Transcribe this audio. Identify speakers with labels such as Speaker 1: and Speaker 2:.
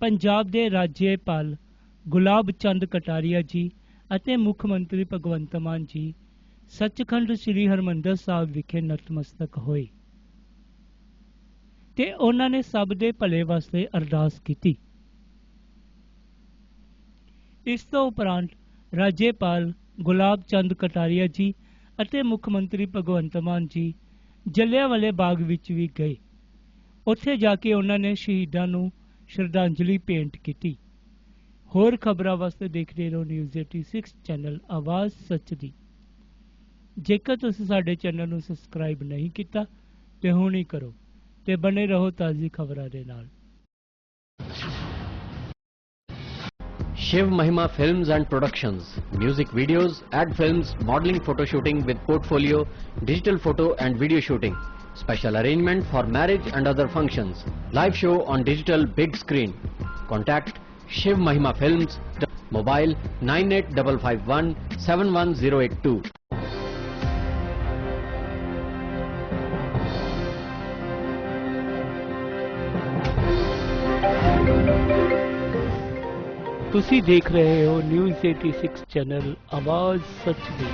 Speaker 1: ਪੰਜਾਬ ਦੇ ਰਾਜਯਪਾਲ ਗੁਲਾਬ ਚੰਦ ਕਟਾਰੀਆ ਜੀ ਅਤੇ ਮੁੱਖ ਮੰਤਰੀ ਭਗਵੰਤ ਮਾਨ ਜੀ ਸੱਚਖੰਡ ਸ੍ਰੀ ਹਰਮੰਦਰ ਸਾਹਿਬ ਵਿਖੇ ਨਤਮਸਤਕ ਹੋਏ ਤੇ ਉਹਨਾਂ ਨੇ ਸਭ ਦੇ ਭਲੇ ਵਾਸਤੇ ਅਰਦਾਸ ਕੀਤੀ। ਇਸ ਤੋਂ ਉਪਰੰਤ ਰਾਜਯਪਾਲ ਗੁਲਾਬ ਚੰਦ ਕਟਾਰੀਆ ਜੀ ਅਤੇ ਮੁੱਖ ਮੰਤਰੀ ਭਗਵੰਤ ਮਾਨ ਜੀ ਜਲਿਆਂਵਾਲੇ ਬਾਗ ਵਿੱਚ ਵੀ ਗਏ। ਉੱਥੇ ਜਾ ਕੇ ਉਹਨਾਂ ਨੇ ਸ਼ਹੀਦਾਂ ਨੂੰ ਸ਼ਰਧਾਂਜਲੀ ਭੇਂਟ ਕੀਤੀ ਹੋਰ ਖਬਰਾਂ ਵਾਸਤੇ ਦੇਖਦੇ ਰਹੋ ਨਿਊਜ਼ 86 ਚੈਨਲ ਆਵਾਜ਼ ਸੱਚ ਦੀ ਜੇਕਰ ਤੁਸੀਂ ਸਾਡੇ ਚੈਨਲ ਨੂੰ ਸਬਸਕ੍ਰਾਈਬ ਨਹੀਂ ਕੀਤਾ ਤੇ ਹੁਣ ਹੀ ਕਰੋ ਤੇ ਬਨੇ ਰਹੋ ਤਾਜ਼ੀ ਖਬਰਾਂ ਦੇ ਨਾਲ
Speaker 2: Shiv Mahima Films and Productions. Music videos, ad films, modeling photo shooting with portfolio, digital photo and video shooting. Special arrangement for marriage and other functions. Live show on digital big screen. Contact Shiv Mahima Films. Mobile 98551 71082.
Speaker 1: ਤੁਸੀਂ ਦੇਖ ਰਹੇ ਹੋ news 86 channel ਆਵਾਜ਼ ਸੱਚ ਦੀ